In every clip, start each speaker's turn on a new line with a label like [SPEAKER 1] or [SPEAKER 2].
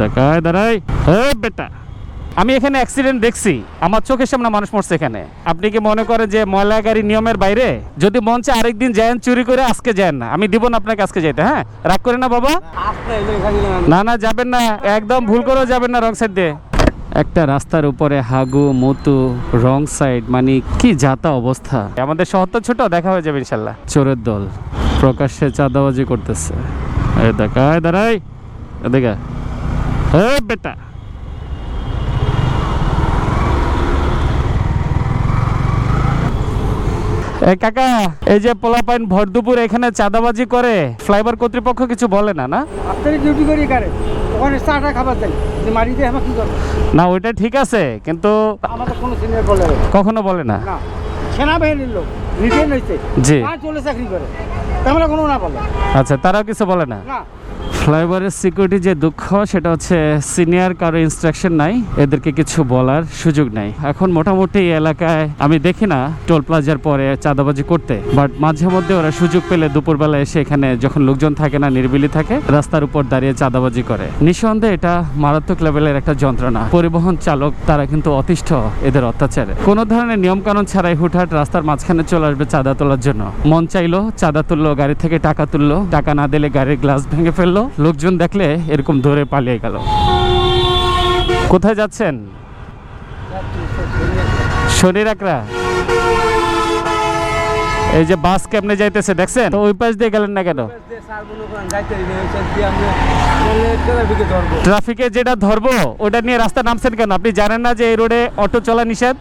[SPEAKER 1] দেখায় দাঁড়াই বেটা, আমি এখানে অ্যাক্সিডেন্ট দেখছি। আমার চোখের সামনে মানুষ মরছে এখানে। আপনি কি মনে করেন যে ময়লা গাড়ি নিয়মের বাইরে? যদি মঞ্চে আরেকদিন যান চুরি করে আজকে যান না। আমি দিব না আপনাকে আজকে যাইতে হ্যাঁ? রাগ করে না, বাবা? না না, যাবেন না। একদম ভুল করেও যাবেন না রং সাইড দিয়ে একটা রাস্তার উপরে হাগু, মতু রং সাইড মানে কি যাতা অবস্থা। আমাদের শহর তো ছোট, দেখা হয়ে যাবে ইনশাল্লাহ। চোরের দল। প্রকাশ্যে চাঁদাবাজি করতেছে। এই দেখায় দাঁড়াই দেখা বেটা। কাকা এই যে পোলাপাইন ভর দুপুর এখানে চাঁদাবাজি করে ফ্লাইওভার কর্তৃপক্ষ কিছু বলে না না?
[SPEAKER 2] আপনারই ডিউটি করি কারে ওখানে চাটা খাবার দেয়। যে মারি দিয়ে আমার কি করব?
[SPEAKER 1] না ওইটা ঠিক আছে কিন্তু
[SPEAKER 2] আমাদের কোনো সিনিয়র বলে
[SPEAKER 1] কখনো বলে না।
[SPEAKER 2] না। সেনাবাহিনীর লোক রিটার্ন হয়েছে
[SPEAKER 1] জি।
[SPEAKER 2] আর চলে চাকরি করে। তাহলে কোনো না বলে।
[SPEAKER 1] আচ্ছা তারাও কিছু বলে না?
[SPEAKER 2] না।
[SPEAKER 1] ফ্লাইওভারের সিকিউরিটি যে দুঃখ, সেটা হচ্ছে সিনিয়র কারও ইনস্ট্রাকশন নাই, এদেরকে কিছু বলার সুযোগ নাই। এখন মোটামুটি এলাকায় আমি দেখি না টোল প্লাজার পরে চাঁদাবাজি করতে বাট মাঝে মধ্যে ওরা সুযোগ পেলে দুপুরবেলা এসে এখানে যখন লোকজন থাকে না, নির্বিলি থাকে, রাস্তার উপর দাঁড়িয়ে চাঁদাবাজি করে। নিঃসন্দেহে এটা মারাত্মক লেভেলের একটা যন্ত্রণা। পরিবহন চালক, তারা কিন্তু অতিষ্ঠ এদের অত্যাচারে। কোনো ধরনের নিয়ম কানুন ছাড়াই হুটহাট রাস্তার মাঝখানে চলে আসবে চাঁদা তোলার জন্য। মন চাইলো, চাঁদা তুললো, গাড়ি থেকে টাকা তুললো, টাকা না দিলে গাড়ির গ্লাস ভেঙে ফেলল। লোকজন দেখলে এরকম ধরে পালিয়ে গেল। কোথায় যাচ্ছেন? শনির আকরা এই যে বাস কেমনে যাইতেছে, দেখছেন? ওই পাশ দিয়ে গেলেন না কেন? ট্রাফিকে যেটা ধরবো, ওটা নিয়ে রাস্তা নামছেন কেন? আপনি জানেন না যে এই রোডে অটো চলা নিষেধ?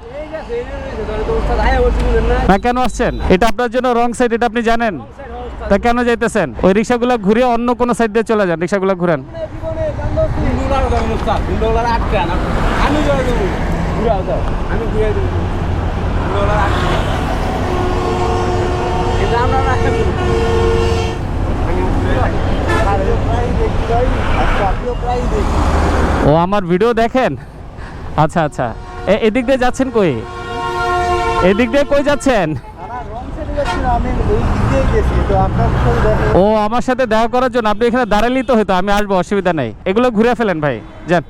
[SPEAKER 1] না কেন আসছেন? এটা আপনার জন্য রং সাইড এটা আপনি জানেন? তা কেন যাইতেছেন? ওই রিক্সাগুলো ঘুরে অন্য কোনো সাইড দিয়ে চলে যান, রিক্সাগুলো ঘুরেন। ও, আমার ভিডিও দেখেন? আচ্ছা আচ্ছা। এদিক দিয়ে যাচ্ছেন কই? এদিক দিয়ে কই যাচ্ছেন? ও আমার সাথে দেখা করার জন্য আপনি এখানে দাঁড়ালেই তো হয়তো আমি আসব অসুবিধা নেই। এগুলো ঘুরে ফেলেন ভাই যান।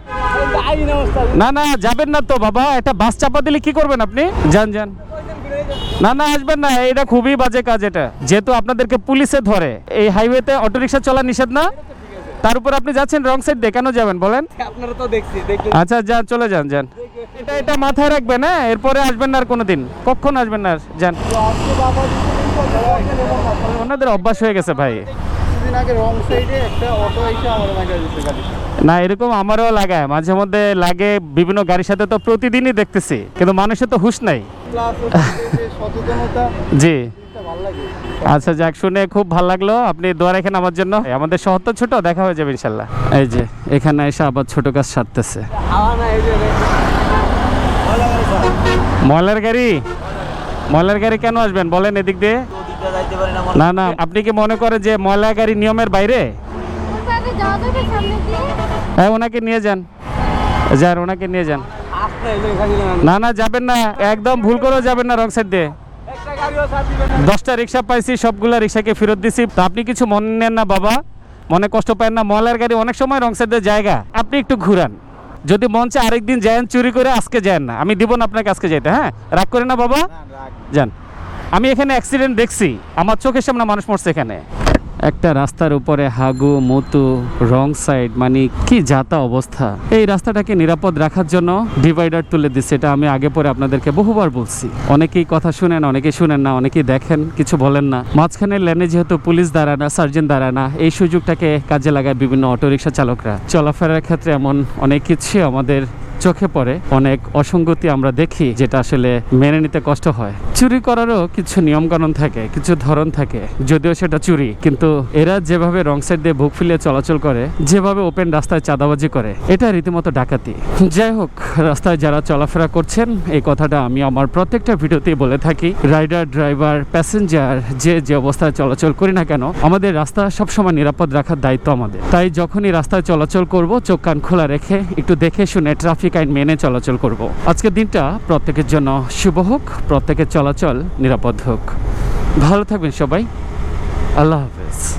[SPEAKER 1] না না যাবেন না তো বাবা একটা বাস চাপা দিলে কি করবেন আপনি? যান যান। না না আসবেন না এটা খুবই বাজে কাজ এটা। যেহেতু আপনাদেরকে পুলিশে ধরে এই হাইওয়েতে অটোরিকশা চলা নিষেধ না? তার উপর আপনি যাচ্ছেন রং সাইড দিয়ে কেন যাবেন বলেন?
[SPEAKER 2] আপনারা তো দেখছি
[SPEAKER 1] আচ্ছা যান চলে যান যান। এটা এটা মাথায় রাখবেন হ্যাঁ? এরপরে আসবেন না আর কোনোদিন। কখন আসবেন না যান। ওনাদের অভ্যাস হয়ে গেছে ভাই।
[SPEAKER 2] কিছুদিন আগে রং সাইডে একটা অটো এসে আমার মাইকা দিচ্ছে গাড়ি
[SPEAKER 1] না এরকম আমারও লাগায়। মাঝে মধ্যে লাগে বিভিন্ন গাড়ির সাথে তো প্রতিদিনই দেখতেছি কিন্তু মানুষের তো হুশ নাই। জি।
[SPEAKER 2] এটা ভালো লাগে।
[SPEAKER 1] আচ্ছা যাক শুনে খুব ভালো লাগল। আপনি দোয়া রাখেন আমার জন্য। আমাদের শহর তো ছোট দেখা হয়ে যাবে ইনশাল্লাহ। এই যে এখানে এসে আবার ছোট কাজ সারতেছে। ময়লার গাড়ি? ময়লার গাড়ি কেন আসবেন? বলেন এদিক দিয়ে।
[SPEAKER 2] না
[SPEAKER 1] না, আপনি কি মনে করেন যে ময়লা গাড়ি নিয়মের বাইরে?
[SPEAKER 3] দিয়ে
[SPEAKER 1] হ্যাঁ ওনাকে নিয়ে যান। যান, ওনাকে নিয়ে যান। না না, যাবেন না। একদম ভুল করেও যাবেন না রং সাইড দিয়ে। দশটা রিক্সা পাইছি, সবগুলা রিক্সাকে ফেরত দিছি। তো আপনি কিছু মনে নেন না, বাবা? মনে কষ্ট পায় না? ময়লার গাড়ি অনেক সময় রং সাইডের জায়গা। আপনি একটু ঘুরান। যদি মন চায় আরেকদিন যান চুরি করে আজকে যান না। আমি দিব না আপনাকে আজকে যাইতে হ্যাঁ? রাগ করে না বাবা? যান। আমি এখানে অ্যাক্সিডেন্ট দেখছি। আমার চোখের সামনে মানুষ মরছে এখানে। একটা রাস্তার উপরে হাগু, মুতু, রং সাইড মানে কি যাতা অবস্থা। এই রাস্তাটাকে নিরাপদ রাখার জন্য ডিভাইডার তুলে দিচ্ছে এটা আমি আগে পরে আপনাদেরকে বহুবার বলছি। অনেকেই কথা শুনেন, অনেকেই শুনেন না, অনেকেই দেখেন, কিছু বলেন না। মাঝখানে লেনে যেহেতু পুলিশ দাঁড়ায় না, সার্জেন্ট দাঁড়ায় না, এই সুযোগটাকে কাজে লাগায় বিভিন্ন অটোরিকশা চালকরা। চলাফেরার ক্ষেত্রে এমন অনেক কিছু আমাদের চোখে পড়ে। অনেক অসঙ্গতি আমরা দেখি, যেটা আসলে মেনে নিতে কষ্ট হয়। চুরি করারও কিছু নিয়মকানুন থাকে, কিছু ধরন থাকে। যদিও সেটা চুরি, কিন্তু এরা যেভাবে রং সাইড দিয়ে বুক ফুলিয়ে চলাচল করে, যেভাবে ওপেন রাস্তায় চাঁদাবাজি করে, এটা রীতিমতো ডাকাতি। যাই হোক, রাস্তায় যারা চলাফেরা করছেন, এই কথাটা আমি আমার প্রত্যেকটা ভিডিওতে বলে থাকি। রাইডার, ড্রাইভার, প্যাসেঞ্জার, যে যে অবস্থায় চলাচল করি না কেন, আমাদের রাস্তা সবসময় নিরাপদ রাখার দায়িত্ব আমাদের। তাই যখনই রাস্তায় চলাচল করব, চোখ কান খোলা রেখে একটু দেখে শুনে ট্রাফিক আইন মেনে চলাচল করব। আজকের দিনটা প্রত্যেকের জন্য শুভ হোক, প্রত্যেকের চলাচল নিরাপদ হোক। ভালো থাকবেন সবাই। আল্লাহ হাফেজ।